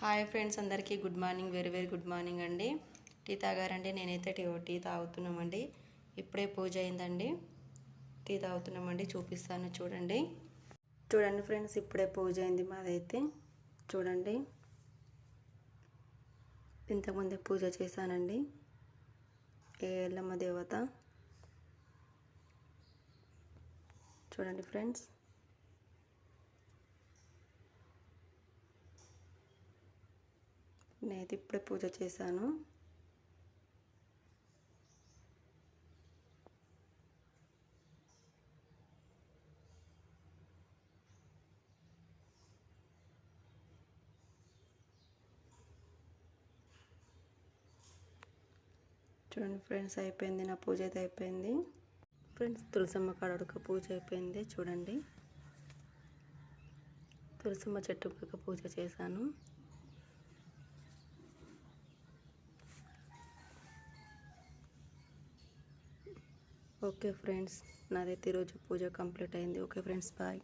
Hi friends అందరికీ good morning very very good morning అండి. Tea తాగారండి నేనైతే టీ టీ తాగుతున్నామండి. ఇప్పుడే పూజ అయిందండి. టీ తాగుతున్నామండి చూపిస్తాను చూడండి. చూడండి ఫ్రెండ్స్ ఇప్పుడే పూజ అయింది మాదైతే. చూడండి. ఇంతకుముందే పూజ చేశానండి. ఏ ఎల్లమ్మ దేవత. చూడండి ఫ్రెండ్స్. నేనైతే ఇప్పుడే పూజ చేశాను. చూడండి ఫ్రెండ్స్ అయిపోయింది. నా పూజ అయితే అయిపోయింది. ఫ్రెండ్స్ తులసమ్మ కాడొక పూజ అయిపోయింది. చూడండి. తులసమ్మ చెట్టుకు పూజ చేశాను. ఓకే ఫ్రెండ్స్ నాదైతే ఈరోజు పూజ కంప్లీట్ అయింది. Okay friends bye.